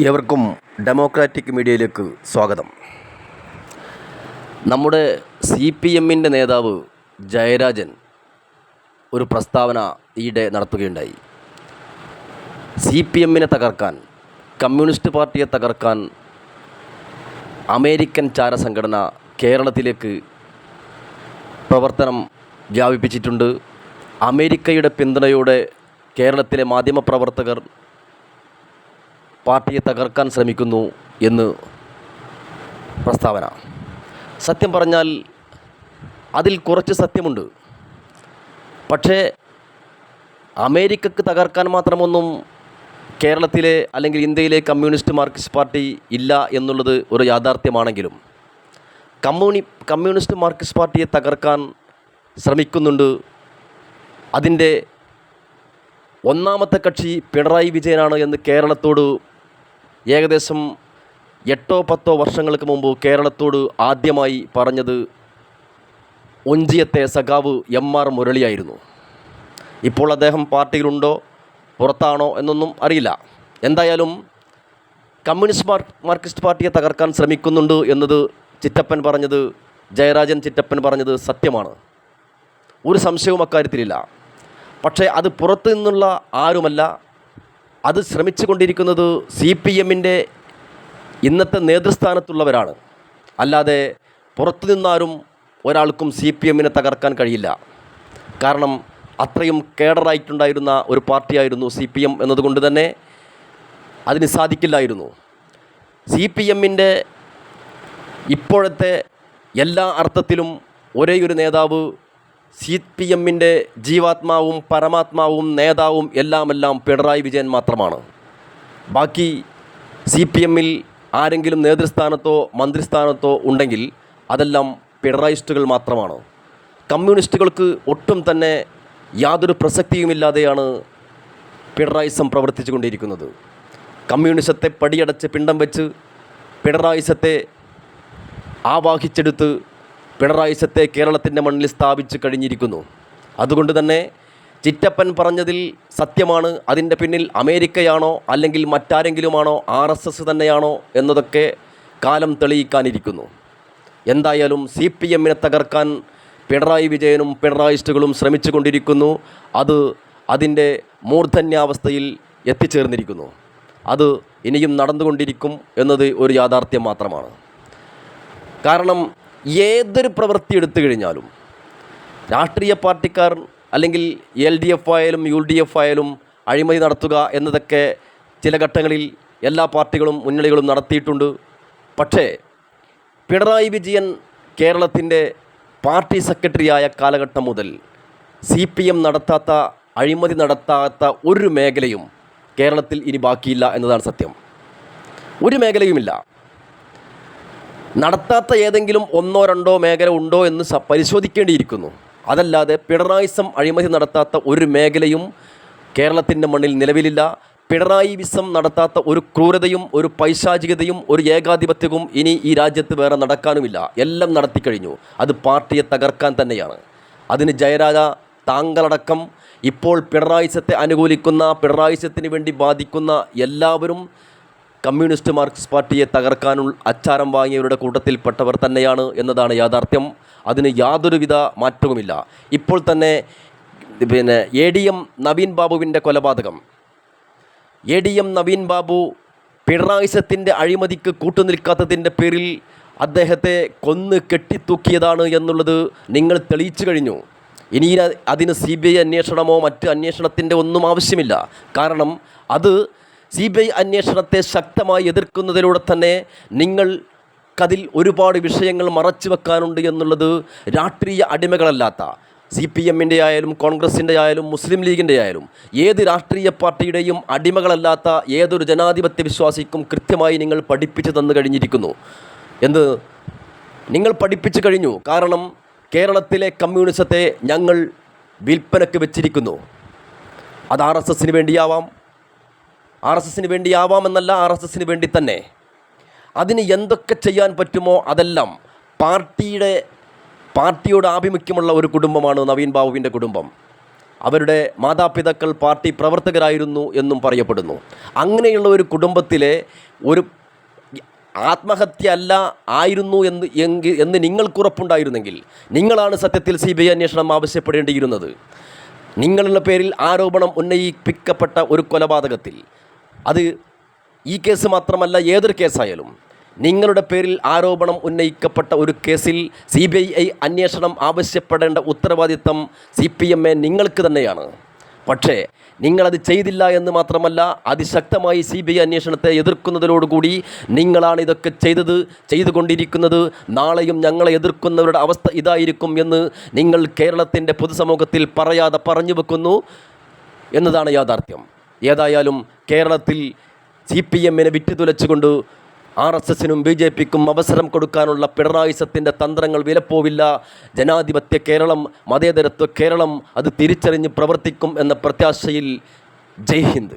ഏവർക്കും ഡെമോക്രാറ്റിക് മീഡിയയിലേക്ക് സ്വാഗതം. നമ്മുടെ സി പി എമ്മിന്റെ നേതാവ് ജയരാജൻ ഒരു പ്രസ്താവന ഈയിടെ നടത്തുകയുണ്ടായി. സി പി എമ്മിനെ തകർക്കാൻ കമ്മ്യൂണിസ്റ്റ് പാർട്ടിയെ തകർക്കാൻ അമേരിക്കൻ ചാരസംഘടന കേരളത്തിലേക്ക് പ്രവർത്തനം വ്യാപിപ്പിച്ചിട്ടുണ്ട്. അമേരിക്കയുടെ പിന്തുണയോടെ കേരളത്തിലെ മാധ്യമപ്രവർത്തകർ പാർട്ടിയെ തകർക്കാൻ ശ്രമിക്കുന്നു എന്ന് പ്രസ്താവന. സത്യം പറഞ്ഞാൽ അതിൽ കുറച്ച് സത്യമുണ്ട്. പക്ഷേ അമേരിക്കക്ക് തകർക്കാൻ മാത്രമൊന്നും കേരളത്തിലെ അല്ലെങ്കിൽ ഇന്ത്യയിലെ കമ്മ്യൂണിസ്റ്റ് മാർക്സിസ്റ്റ് പാർട്ടി ഇല്ല എന്നുള്ളത് ഒരു യാഥാർത്ഥ്യമാണെങ്കിലും കമ്മ്യൂണി കമ്മ്യൂണിസ്റ്റ് മാർക്സിസ്റ്റ് പാർട്ടിയെ തകർക്കാൻ ശ്രമിക്കുന്നുണ്ട് അതിന്റെ ഒന്നാമത്തെ കക്ഷി പിണറായി വിജയനാണ് എന്ന് കേരളത്തോട് ഏകദേശം എട്ടോ പത്തോ വർഷങ്ങൾക്ക് മുമ്പ് കേരളത്തോട് ആദ്യമായി പറഞ്ഞത് ഒഞ്ചിയത്തെ സഖാവ് എം ആർ മുരളിയായിരുന്നു. ഇപ്പോൾ അദ്ദേഹം പാർട്ടിയിലുണ്ടോ പുറത്താണോ എന്നൊന്നും അറിയില്ല. എന്തായാലും കമ്മ്യൂണിസ്റ്റ് മാർ മാർക്സിസ്റ്റ് പാർട്ടിയെ തകർക്കാൻ ശ്രമിക്കുന്നുണ്ട് എന്നത് ചിറ്റപ്പൻ പറഞ്ഞത് ജയരാജൻ ചിറ്റപ്പൻ പറഞ്ഞത് സത്യമാണ്. ഒരു സംശയവും അക്കാര്യത്തിലില്ല. പക്ഷേ അത് പുറത്തു നിന്നുള്ള ആരുമല്ല അത് ശ്രമിച്ചു കൊണ്ടിരിക്കുന്നത് സി പി എമ്മിന്റെ ഇന്നത്തെ നേതൃസ്ഥാനത്തുള്ളവരാണ്. അല്ലാതെ പുറത്തു നിന്നാരും ഒരാൾക്കും സി പി എമ്മിനെ തകർക്കാൻ കഴിയില്ല. കാരണം അത്രയും കേഡറായിട്ടുണ്ടായിരുന്ന ഒരു പാർട്ടിയായിരുന്നു സി പി എം എന്നതുകൊണ്ട് തന്നെ അതിന് സാധിക്കില്ലായിരുന്നു. സി പി എമ്മിന്റെ ഇപ്പോഴത്തെ എല്ലാ അർത്ഥത്തിലും ഒരേ ഒരു നേതാവ് സി പി എമ്മിന്റെ ജീവാത്മാവും പരമാത്മാവും നേതാവും എല്ലാമെല്ലാം പിണറായി വിജയൻ മാത്രമാണ്. ബാക്കി സി പി എമ്മിൽ ആരെങ്കിലും നേതൃസ്ഥാനത്തോ മന്ത്രിസ്ഥാനത്തോ ഉണ്ടെങ്കിൽ അതെല്ലാം പിണറായിസ്റ്റുകൾ മാത്രമാണ്. കമ്മ്യൂണിസ്റ്റുകൾക്ക് ഒട്ടും തന്നെ യാതൊരു പ്രസക്തിയുമില്ലാതെയാണ് പിണറായിസം പ്രവർത്തിച്ചു കൊണ്ടിരിക്കുന്നത് കമ്മ്യൂണിസത്തെ പടിയടച്ച് പിണ്ടം വെച്ച് പിണറായിസത്തെ ആവാഹിച്ചെടുത്ത് പിണറായിസത്തെ കേരളത്തിന്റെ മണ്ണിൽ സ്ഥാപിച്ച് കഴിഞ്ഞിരിക്കുന്നു. അതുകൊണ്ട് തന്നെ ചിറ്റപ്പൻ പറഞ്ഞതിൽ സത്യമാണ്. അതിന്റെ പിന്നിൽ അമേരിക്കയാണോ അല്ലെങ്കിൽ മറ്റാരെങ്കിലുമാണോ ആർ എസ് എസ് തന്നെയാണോ എന്നതൊക്കെ കാലം തെളിയിക്കാനിരിക്കുന്നു. എന്തായാലും സി പി എമ്മിനെ തകർക്കാൻ പിണറായി വിജയനും പിണറായിസ്റ്റുകളും ശ്രമിച്ചു കൊണ്ടിരിക്കുന്നു അത് അതിന്റെ മൂർധന്യാവസ്ഥയിൽ എത്തിച്ചേർന്നിരിക്കുന്നു. അത് ഇനിയും നടന്നുകൊണ്ടിരിക്കും എന്നത് ഒരു യാഥാർത്ഥ്യം മാത്രമാണ്. കാരണം ഏതൊരു പ്രവൃത്തി എടുത്തു കഴിഞ്ഞാലും രാഷ്ട്രീയ പാർട്ടിക്കാർ അല്ലെങ്കിൽ എൽ ഡി എഫ് ആയാലും യു ഡി എഫ് ആയാലും അഴിമതി നടത്തുക എന്നതൊക്കെ ചില ഘട്ടങ്ങളിൽ എല്ലാ പാർട്ടികളും മുന്നണികളും നടത്തിയിട്ടുണ്ട്. പക്ഷേ പിണറായി വിജയൻ കേരളത്തിന്റെ പാർട്ടി സെക്രട്ടറിയായ കാലഘട്ടം മുതൽ സി പി എം നടത്താത്ത അഴിമതി നടത്താത്ത ഒരു മേഖലയും കേരളത്തിൽ ഇനി ബാക്കിയില്ല എന്നതാണ് സത്യം. ഒരു മേഖലയുമില്ല. നടത്താത്ത ഏതെങ്കിലും ഒന്നോ രണ്ടോ മേഖല ഉണ്ടോ എന്ന് പരിശോധിക്കേണ്ടിയിരിക്കുന്നു. അതല്ലാതെ പിണറായിസം അഴിമതി നടത്താത്ത ഒരു മേഖലയും കേരളത്തിന്റെ മണ്ണിൽ നിലവിലില്ല. പിണറായി വിസം നടത്താത്ത ഒരു ക്രൂരതയും ഒരു പൈശാചികതയും ഒരു ഏകാധിപത്യവും ഇനി ഈ രാജ്യത്ത് വേറെ നടക്കാനുമില്ല. എല്ലാം നടത്തിക്കഴിഞ്ഞു. അത് പാർട്ടിയെ തകർക്കാൻ തന്നെയാണ്. അതിന് ജയരാജ താങ്കളടക്കം ഇപ്പോൾ പിണറായിസത്തെ അനുകൂലിക്കുന്ന പിണറായിസത്തിന് വേണ്ടി ബാധിക്കുന്ന എല്ലാവരും കമ്മ്യൂണിസ്റ്റ് മാർക്സ് പാർട്ടിയെ തകർക്കാനുള്ള അച്ചാരം വാങ്ങിയവരുടെ കൂട്ടത്തിൽപ്പെട്ടവർ തന്നെയാണ് എന്നതാണ് യാഥാർത്ഥ്യം. അതിന് യാതൊരുവിധ മാറ്റവുമില്ല. ഇപ്പോൾ തന്നെ പിന്നെ എ ഡി എം നവീൻ ബാബുവിന്റെ കൊലപാതകം. A D M Naveen Babu പിണറായിസത്തിന്റെ അഴിമതിക്ക് കൂട്ടുനിൽക്കാത്തതിന്റെ പേരിൽ അദ്ദേഹത്തെ കൊന്ന് കെട്ടിത്തൂക്കിയതാണ് എന്നുള്ളത് നിങ്ങൾ തെളിയിച്ചു കഴിഞ്ഞു. ഇനി അതിന് സി ബി ഐ അന്വേഷണമോ മറ്റ് അന്വേഷണത്തിന്റെ ഒന്നും ആവശ്യമില്ല. കാരണം അത് സി ബി ഐ അന്വേഷണത്തെ ശക്തമായി എതിർക്കുന്നതിലൂടെ തന്നെ നിങ്ങൾ കതിൽ ഒരുപാട് വിഷയങ്ങൾ മറച്ചു വെക്കാനുണ്ട് എന്നുള്ളത് രാഷ്ട്രീയ അടിമകളല്ലാത്ത സി പി എമ്മിന്റെ ആയാലും കോൺഗ്രസിന്റെ ആയാലും മുസ്ലിം ലീഗിന്റെ ആയാലും ഏത് രാഷ്ട്രീയ പാർട്ടിയുടെയും അടിമകളല്ലാത്ത ഏതൊരു ജനാധിപത്യ വിശ്വാസിക്കും കൃത്യമായി നിങ്ങൾ പഠിപ്പിച്ചു തന്നു കഴിഞ്ഞിരിക്കുന്നു. എന്ത്? നിങ്ങൾ പഠിപ്പിച്ചു കഴിഞ്ഞു. കാരണം കേരളത്തിലെ കമ്മ്യൂണിസത്തെ ഞങ്ങൾ വിൽപ്പനക്ക് വെച്ചിരിക്കുന്നു. അത് ആർ എസ് എസിന് വേണ്ടിയാവാം ആർ എസ് എസിന് വേണ്ടിയാവാമെന്നല്ല ആർ എസ് എസിന് വേണ്ടി തന്നെ. അതിന് എന്തൊക്കെ ചെയ്യാൻ പറ്റുമോ അതെല്ലാം പാർട്ടിയുടെ പാർട്ടിയോട് ആഭിമുഖ്യമുള്ള ഒരു കുടുംബമാണ് നവീൻ ബാബുവിന്റെ കുടുംബം. അവരുടെ മാതാപിതാക്കൾ പാർട്ടി പ്രവർത്തകരായിരുന്നു എന്നും പറയപ്പെടുന്നു. അങ്ങനെയുള്ള ഒരു കുടുംബത്തിലെ ഒരു ആത്മഹത്യ അല്ല ആയിരുന്നു എന്ന് എങ്കിൽ എന്ന് നിങ്ങൾക്കുറപ്പുണ്ടായിരുന്നെങ്കിൽ നിങ്ങളാണ് സത്യത്തിൽ സി ബി ഐ അന്വേഷണം ആവശ്യപ്പെടേണ്ടിയിരുന്നത്. നിങ്ങളുടെ പേരിൽ ആരോപണം ഉന്നയിപ്പിക്കപ്പെട്ട ഒരു കൊലപാതകത്തിൽ അത് ഈ കേസ് മാത്രമല്ല ഏതൊരു കേസായാലും നിങ്ങളുടെ പേരിൽ ആരോപണം ഉന്നയിക്കപ്പെട്ട ഒരു കേസിൽ സി ബി ഐ അന്വേഷണം ആവശ്യപ്പെടേണ്ട ഉത്തരവാദിത്തം സി പി എം എ നിങ്ങൾക്ക് തന്നെയാണ്. പക്ഷേ നിങ്ങളത് ചെയ്തില്ല എന്ന് മാത്രമല്ല അതിശക്തമായി സി ബി ഐ അന്വേഷണത്തെ എതിർക്കുന്നതിനോടുകൂടി നിങ്ങളാണ് ഇതൊക്കെ ചെയ്തത് ചെയ്തുകൊണ്ടിരിക്കുന്നത്. നാളെയും ഞങ്ങളെ എതിർക്കുന്നവരുടെ അവസ്ഥ ഇതായിരിക്കും എന്ന് നിങ്ങൾ കേരളത്തിന്റെ പൊതുസമൂഹത്തിൽ പറയാതെ പറഞ്ഞു വെക്കുന്നു എന്നതാണ് യാഥാർത്ഥ്യം. ഏതായാലും കേരളത്തിൽ സി പി എമ്മിനെ വിറ്റുതുലച്ചുകൊണ്ട് ആർ എസ് എസിനും ബി ജെ പിക്കും അവസരം കൊടുക്കാനുള്ള പിണറായിസത്തിന്റെ തന്ത്രങ്ങൾ വിലപ്പോവില്ല. ജനാധിപത്യ കേരളം മതേതരത്വ കേരളം അത് തിരിച്ചറിഞ്ഞ് പ്രവർത്തിക്കും എന്ന പ്രത്യാശയിൽ ജയ് ഹിന്ദ്.